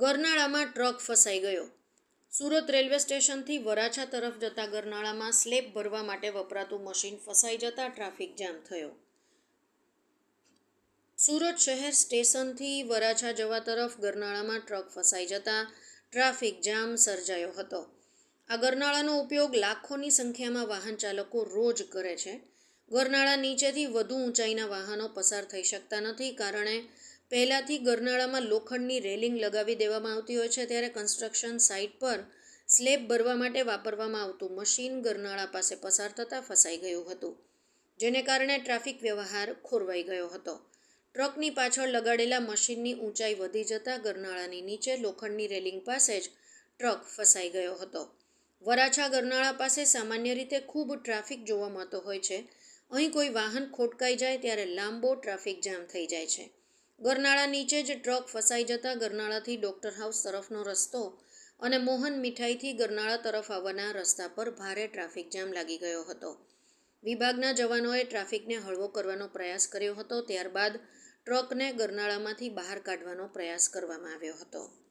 ગરનાળામાં truck ફસાઈ ગયો. Surat railway સ્ટેશનથી વરાછા તરફ જતા ગરનાળામાં સ્લેબ ભરવા માટે વપરાતું મશીન ફસાઈ જતા ટ્રાફિક જામ થયો. સુરત શહેર સ્ટેશનથી વરાછા જવા તરફ ગરનાળામાં ટ્રક ફસાઈ જતા ટ્રાફિક જામ સર્જાયો હતો. આ ગરનાળાનો ઉપયોગ લાખોની સંખ્યામાં વાહન ચાલકો રોજ કરે છે. ગરનાળા નીચેથી વધુ ઊંચાઈના વાહનો પસાર થઈ શકતા નથી, કારણે પહેલાંથી ગરનાળામાં લોખંડની રેલિંગ લગાવી દેવામાં આવતી હોય છે ત્યારે કન્સ્ટ્રક્શન સાઇટ પર સ્લેબ ભરવા માટે વાપરવામાં આવતું મશીન ગરનાળા પાસે પસાર થતાં ફસાઈ ગયું હતું, જેને કારણે ટ્રાફિક વ્યવહાર ખોરવાઈ ગયો હતો. ટ્રકની પાછળ લગાડેલા મશીનની ઊંચાઈ વધી જતાં ગરનાળાની નીચે લોખંડની રેલિંગ પાસે જ ટ્રક ફસાઈ ગયો હતો. વરાછા ગરનાળા પાસે સામાન્ય રીતે ખૂબ ટ્રાફિક જોવા મળતો હોય છે. અહીં કોઈ વાહન ખોટકાઈ જાય ત્યારે લાંબો ટ્રાફિક જામ થઈ જાય છે. ગરનાળા નીચે જ ટ્રક ફસાઈ જતાં ગરનાળાથી ડૉક્ટર હાઉસ તરફનો રસ્તો અને મોહન મીઠાઈથી ગરનાળા તરફ આવવાના રસ્તા પર ભારે ટ્રાફિક જામ લાગી ગયો હતો. વિભાગના જવાનોએ ટ્રાફિકને હળવો કરવાનો પ્રયાસ કર્યો હતો, ત્યારબાદ ટ્રકને ગરનાળામાંથી બહાર કાઢવાનો પ્રયાસ કરવામાં આવ્યો હતો.